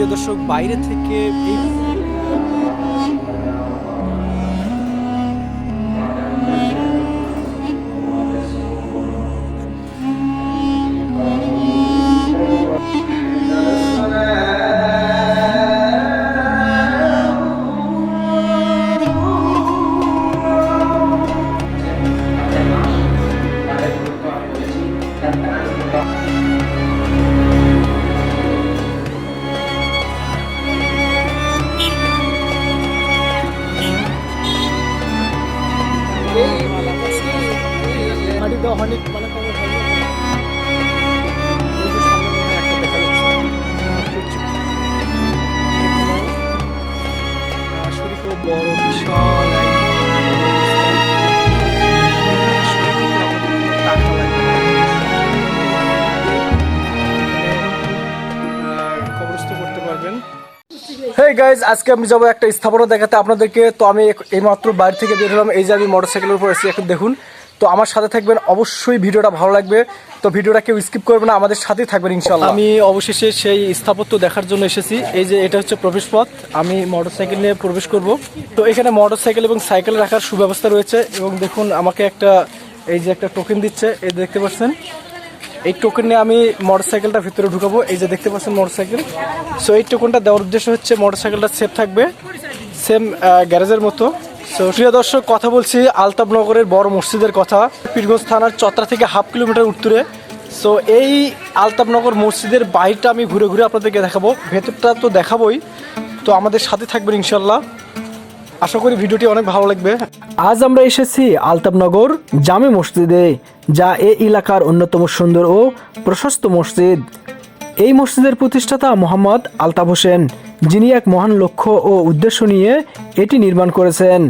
প্রিয় দর্শক বাইরে থেকে এই হেই গাইজ আজকে আমি যাব একটা স্থাপনা দেখাতে আপনাদেরকে। তো আমি এইমাত্র বাইরে থেকে বের হলাম। এই যে আমি মোটরসাইকেলের উপর এসেছি এখন দেখুন। তো আমার সাথে থাকবেন অবশ্যই ভিডিওটা ভালো লাগবে। তো ভিডিওটা কেউ স্কিপ করবে না, আমাদের সাথেই থাকবেন ইনশাল্লাহ আমি অবশেষে সেই স্থাপত্য দেখার জন্য এসেছি। এই যে এটা হচ্ছে প্রবেশ পথ। আমি মোটরসাইকেল নিয়ে প্রবেশ করব। তো এখানে মোটরসাইকেল এবং সাইকেল রাখার সুব্যবস্থা রয়েছে। এবং দেখুন, আমাকে একটা এই যে একটা টোকেন দিচ্ছে। এই দেখতে পাচ্ছেন? এই টোকেন নিয়ে আমি মোটরসাইকেলটা ভিতরে ঢুকাবো। এই যে দেখতে পাচ্ছেন মোটরসাইকেল সো এই টোকেনটা দেওয়ার উদ্দেশ্য হচ্ছে মোটরসাইকেলটা সেফ থাকবে সেম গ্যারেজের মতো। সো প্রিয় দর্শক, কথা বলছি আলতাবনগরের বড় মসজিদের কথা। পীরগঞ্জ থানার চত্রা থেকে হাফ কিলোমিটার উত্তরে। সো এই আলতাবনগর মসজিদের বাইরটা আমি ঘুরে ঘুরে আপনাদেরকে দেখাবো। ভেতরটা তো দেখাবোই। তো আমাদের সাথে থাকবেন ইনশাল্লাহ আশা করি ভিডিওটি অনেক ভালো লাগবে। আজ আমরা এসেছি আলতাবনগর জামে মসজিদে। যা এ এলাকার অন্যতম সুন্দর ও প্রশস্ত মসজিদ। এই মসজিদের প্রতিষ্ঠাতা মোহাম্মদ আলতাফ হোসেন যিনি এক মহান লক্ষ্য ও উদ্দেশ্য নিয়ে এটি নির্মাণ করেছেন।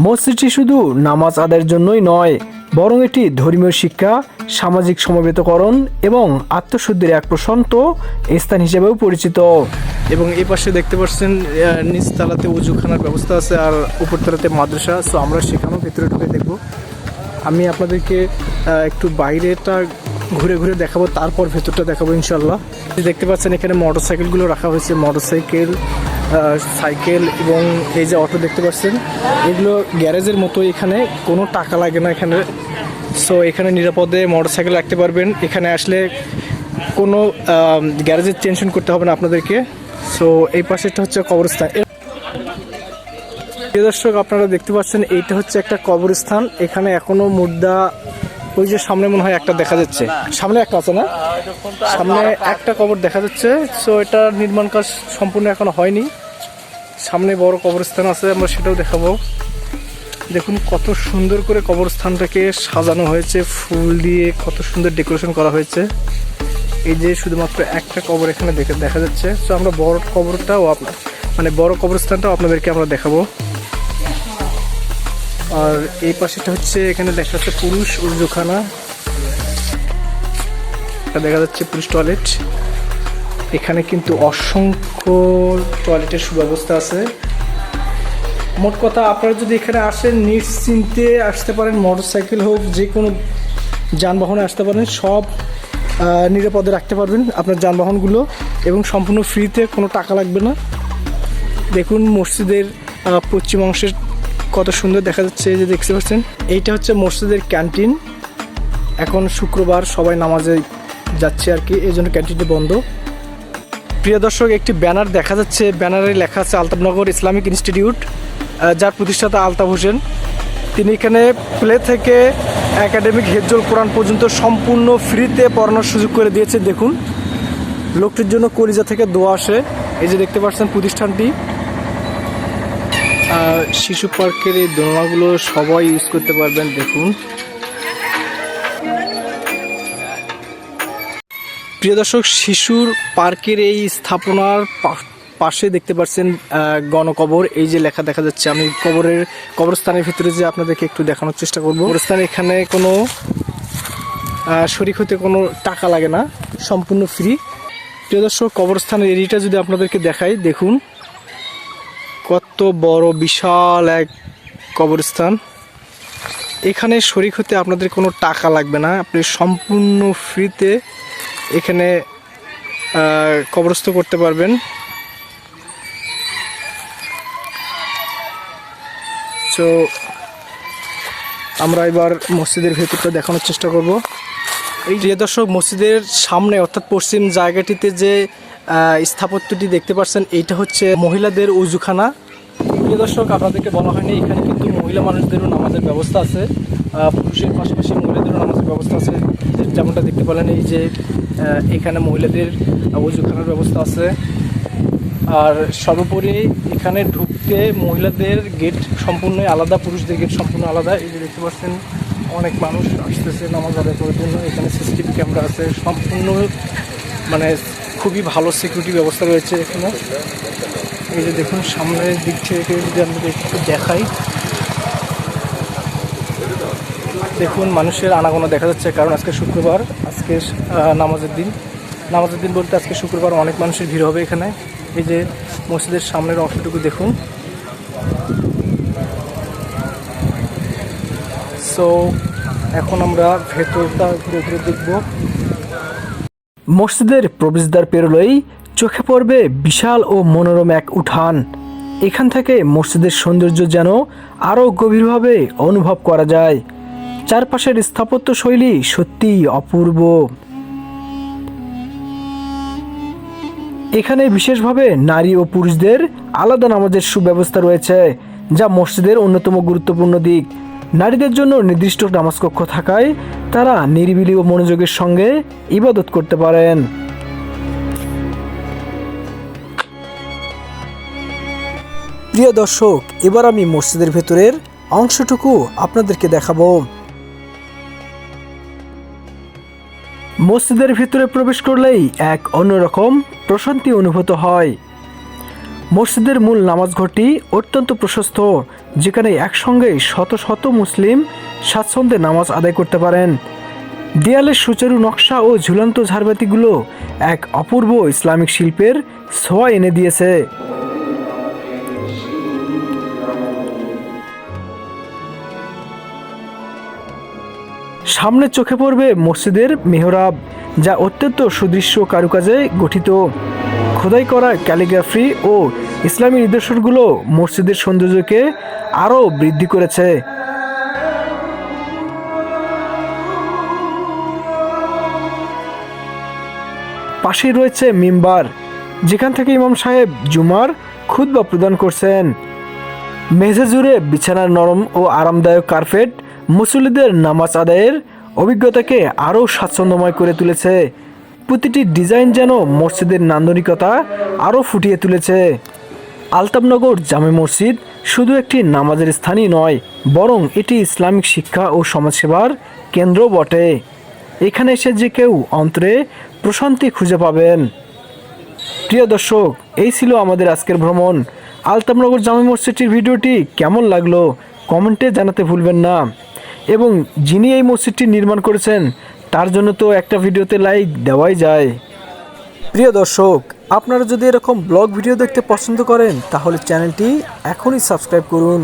মসজিদটি শুধু নামাজ আদায়ের জন্যই নয় বরং এটি ধর্মীয় শিক্ষা সামাজিক সমবেতকরণ এবং আত্মশুদ্ধির এক প্রশান্ত স্থান হিসেবেও পরিচিত। এবং এই পাশে দেখতে পাচ্ছেন আহ, নিচ তালাতে উজুখানার ব্যবস্থা আছে আর উপর তালাতে মাদ্রাসা সো আমরা সেখানেও ভেতরে ঢুকে দেখব। আমি আপনাদেরকে একটু বাইরেটা ঘুরে ঘুরে দেখাবো, তারপর ভেতরটা দেখাবো ইনশাল্লাহ দেখতে পাচ্ছেন, এখানে মোটর সাইকেলগুলো রাখা হয়েছে মোটর সাইকেল এবং এই যে অটো দেখতে পাচ্ছেন, এগুলো গ্যারেজের মতো এখানে, কোনো টাকা লাগে না এখানে। সো এখানে নিরাপদে মোটর সাইকেল রাখতে পারবেন, এখানে আসলে কোনো গ্যারেজের টেনশন করতে হবে না আপনাদেরকে। সো এই পাশেটা হচ্ছে কবরস্থান। দর্শক, আপনারা দেখতে পাচ্ছেন, এইটা হচ্ছে একটা কবরস্থান। এখানে এখনও মুর্দা ওই যে সামনে মনে হয় একটা দেখা যাচ্ছে। সামনে একটা আছে না? সামনে একটা কবর দেখা যাচ্ছে। সো এটা নির্মাণ কাজ সম্পূর্ণ এখনও হয়নি। সামনে বড় কবরস্থান আছে, আমরা সেটাও দেখাবো। দেখুন, কত সুন্দর করে কবরস্থানটাকে সাজানো হয়েছে। ফুল দিয়ে কত সুন্দর ডেকোরেশন করা হয়েছে। এই যে শুধুমাত্র একটা কবর এখানে দেখে যাচ্ছে। তো আমরা বড় কবরটাও আপনার মানে বড় কবরস্থানটাও আপনাদেরকে আমরা দেখাবো। আর এই পাশেটা হচ্ছে, এখানে দেখা যাচ্ছে পুরুষ উর্জুখানা এটা দেখা যাচ্ছে পুরুষ টয়লেট এখানে কিন্তু অসংখ্য টয়লেটের সুব্যবস্থা আছে। মোট কথা, আপনারা যদি এখানে আসেন, নিশ্চিন্তে আসতে পারেন মোটর সাইকেল হোক, যে কোনো যানবাহনে আসতে পারেন, সব নিরাপদে রাখতে পারবেন আপনার যানবাহনগুলো এবং সম্পূর্ণ ফ্রিতে কোনো টাকা লাগবে না। দেখুন মসজিদের পশ্চিম অংশের কত সুন্দর দেখা যাচ্ছে যে দেখতে পাচ্ছেন। এইটা হচ্ছে মসজিদের ক্যান্টিন। এখন শুক্রবার সবাই নামাজে যাচ্ছে আর কি, এই জন্য ক্যান্টিনটি বন্ধ। প্রিয় দর্শক, একটি ব্যানার দেখা যাচ্ছে। ব্যানারে লেখা আছে আলতাফনগর ইসলামিক ইনস্টিটিউট যার প্রতিষ্ঠাতা আলতাফ হোসেন। তিনি এখানে প্লে থেকে একাডেমিক হেজল কোরআন পর্যন্ত সম্পূর্ণ ফ্রিতে পড়ানোর সুযোগ করে দিয়েছে। দেখুন, লোকটির জন্য কলিজা থেকে দোয়া আসে। এই যে দেখতে পাচ্ছেন প্রতিষ্ঠানটি। শিশু পার্কের এই দোলনাগুলো সবাই ইউজ করতে পারবেন, দেখুন। প্রিয় দর্শক, শিশুর পার্কের এই স্থাপনার পাশে দেখতে পাচ্ছেন গণকবর। এই যে লেখা দেখা যাচ্ছে, আমি কবরের, কবরস্থানের ভিতরে যে আপনাদেরকে একটু দেখানোর চেষ্টা করব। কবরস্থান এখানে কোনো শরিক হতে কোনো টাকা লাগে না, সম্পূর্ণ ফ্রি প্রিয় দর্শক, কবরস্থানের এরিয়াটা যদি আপনাদেরকে দেখাই, দেখুন। কত বড় বিশাল এক কবরস্থান। এখানে শরিক হতে আপনাদের কোনো টাকা লাগবে না। আপনি সম্পূর্ণ ফ্রিতে এখানে কবরস্থ করতে পারবেন। তো আমরা এবার মসজিদের ভেতরটা দেখানোর চেষ্টা করব। এই যে দর্শক মসজিদের সামনে অর্থাৎ পশ্চিম জায়গাটিতে যে স্থাপত্যটি দেখতে পাচ্ছেন এইটা হচ্ছে মহিলাদের উজুখানা। প্রিয় দর্শক আপনাদেরকে বলা হয়নি এখানে কিন্তু মহিলা মানুষদেরও নামাজের ব্যবস্থা আছে পুরুষের পাশাপাশি মহিলাদেরও নামাজের ব্যবস্থা আছে। যেমনটা দেখতে পেলেন এই যে এখানে মহিলাদের আহ, উজুখানার ব্যবস্থা আছে। আর সর্বোপরি এখানে ঢুকতে মহিলাদের গেট সম্পূর্ণই আলাদা পুরুষদের গেট সম্পূর্ণ আলাদা। এই যে দেখতে পাচ্ছেন অনেক মানুষ আসতেছে নামাজ আদায় করার জন্য। এখানে সিসিটিভি ক্যামেরা আছে সম্পূর্ণ মানে খুবই ভালো সিকিউরিটি ব্যবস্থা রয়েছে এখানে। এই যে দেখুন, সামনের দিক থেকে যদি আমরা একটু দেখাই। দেখুন, মানুষের আনাগোনা দেখা যাচ্ছে, কারণ আজকে শুক্রবার, আজকে নামাজের দিন। নামাজের দিন বলতে আজকে শুক্রবার অনেক মানুষের ভিড় হবে এখানে। এই যে মসজিদের সামনের অংশটুকু দেখুন। সো এখন আমরা ভেতরটা ঘুরে ঘুরে দেখব। মসজিদের প্রবেশদ্বার পেরোলেই চোখে পড়বে বিশাল ও মনোরম এক উঠান। এখান থেকে মসজিদের সৌন্দর্য যেন আরও গভীরভাবে অনুভব করা যায়। চারপাশের স্থাপত্য শৈলী সত্যিই অপূর্ব। এখানে বিশেষভাবে নারী ও পুরুষদের আলাদা নামাজের সুব্যবস্থা রয়েছে, যা মসজিদের অন্যতম গুরুত্বপূর্ণ দিক। নারীদের জন্য নির্দিষ্ট নামাজ কক্ষ থাকায় তারা নিরিবিলি ও মনোযোগের সঙ্গে ইবাদত করতে পারেন। প্রিয় দর্শক, এবার আমি মসজিদের ভেতরের অংশটুকু আপনাদেরকে দেখাবো। মসজিদের ভিতরে প্রবেশ করলেই এক অন্যরকম প্রশান্তি অনুভূত হয়। মসজিদের মূল নামাজ ঘরটি অত্যন্ত প্রশস্ত, যেখানে একসঙ্গে শত শত মুসলিম স্বাচ্ছন্দ্যে নামাজ আদায় করতে পারেন। দেয়ালের সুচারু নকশা ও ঝুলন্ত ঝাড়বাতিগুলো এক অপূর্ব ইসলামিক শিল্পের ছোঁয়া এনে দিয়েছে। সামনে চোখে পড়বে মসজিদের মেহরাব, যা অত্যন্ত সুদৃশ্য কারুকাজে গঠিত। খোদাই করা ক্যালিগ্রাফি ও ইসলামী নিদর্শনগুলো মসজিদের সৌন্দর্যকে আরও বৃদ্ধি করেছে। পাশেই রয়েছে মিম্বার, যেখান থেকে ইমাম সাহেব জুমার খুতবা প্রদান করছেন। মেঝে জুড়ে বিছানার নরম ও আরামদায়ক কার্পেট মুসল্লিদের নামাজ আদায়ের অভিজ্ঞতাকে আরও স্বাচ্ছন্দ্যময় করে তুলেছে। প্রতিটি ডিজাইন যেন মসজিদের নান্দনিকতা আরও ফুটিয়ে তুলেছে। আলতাবনগর জামে মসজিদ শুধু একটি নামাজের স্থানই নয়, বরং এটি ইসলামিক শিক্ষা ও সমাজসেবার কেন্দ্র বটে। এখানে এসে যে কেউ অন্তরে প্রশান্তি খুঁজে পাবেন। প্রিয় দর্শক, এই ছিল আমাদের আজকের ভ্রমণ। আলতামনগর জামে মসজিদটির ভিডিওটি কেমন লাগল কমেন্টে জানাতে ভুলবেন না। এবং যিনি এই মসজিদটি নির্মাণ করেছেন তার জন্য তো একটা ভিডিওতে লাইক দেওয়াই যায়। প্রিয় দর্শক, আপনারা যদি এরকম ব্লগ ভিডিও দেখতে পছন্দ করেন, তাহলে চ্যানেলটি এখনই সাবস্ক্রাইব করুন।